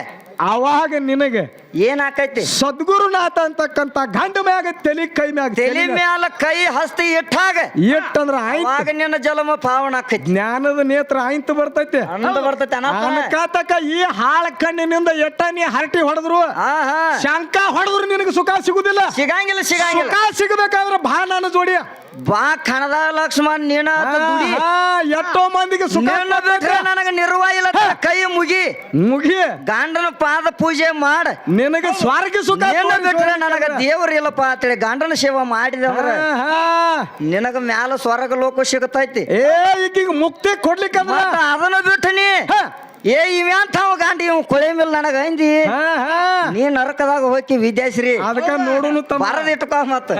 ಅವಾಗ ನಿನಗೆ ಏನ್ ಆಕೈತಿ ಸದ್ಗುರುನಾಥ ಅಂತಕ್ಕಂತ ಗಂಡ ಮ್ಯಾಗ ತಲೆ ಕೈ ಮ್ಯಾಗ ತಲೆ ಮ್ಯಾಲ ಕೈ ಹಸ್ತಿ ಇಟ್ಟಾಗ ಇಟ್ಟಂದ್ರ ಆಗ ನಿನ್ನ ಜಲಮ ಪಾವನ ಆಕೈತಿ. ಜ್ಞಾನದ ನೇತ್ರ ಆಯ್ತು ಬರ್ತೈತೆ. ಬರ್ತೈತಿ ಅನಕಾತಕ ಈ ಹಾಳ ಕಣ್ಣಿನಿಂದ ಎಟ್ಟ ನೀ ಹರಟಿ ಹೊಡೆದ್ರು? ಶಂಕ ಹೊಡೆದ್ರು ನಿನಗೆ ಸುಖ ಸಿಗುದಿಲ್ಲ. ಸಿಗಂಗಿಲ್ಲ ಸಿಗಂಗಿಲ್ಲ. ಸಿಗಬೇಕಾದ್ರೆ ಭಾಳ ನನ್ನ ಜೋಡಿ. ಬಾ ಕಣದ ಲಕ್ಷ್ಮಣ್ ನೀನ ಎಷ್ಟೋ ಮಂದಿಗೆ ನನಗ ನಿರ್ವಾಹ ಇಲ್ಲ. ಕೈ ಮುಗಿ. ಮುಗಿ. ಗಂಡನ ಪಾದ ಪೂಜೆ ಮಾಡ. ನಿನಗೆ ಸ್ವರ್ಗ ಸುಖ ಬಿಟ್ರೆ ನನಗ ದೇವ್ರ ಇಲ್ಲಪ್ಪ ಅಂತೇಳಿ ಗಂಡನ ಸೇವೆ ಮಾಡಿದವ್ರ. ಆ, ನಿನಗೆ ಮ್ಯಾಲ ಸ್ವರ್ಗ ಲೋಕ ಸಿಗತೈತಿ ಏ ಈಗ ಮುಕ್ತಿ ಕೊಡ್ಲಿಕ್ಕಂದ್ರ ಅದನ ಅದನ್ನ ಬಿಟ್ಟು ನೀ. ಏ ಇವ್ಯಾಂಥವ ಗಾಂಡಿ ಇವ್ ಕೊಳೆ ಮೇಲೆ ನನಗ ಅಂದಿ. ನೀ ನರಕದಾಗ ಹೋಗಿ ವಿದ್ಯಾಶ್ರೀ. ಅದಕ್ಕ ನೋಡುನು ತ ಬರದಿಟ್ಕೋ ಮತ್ತ.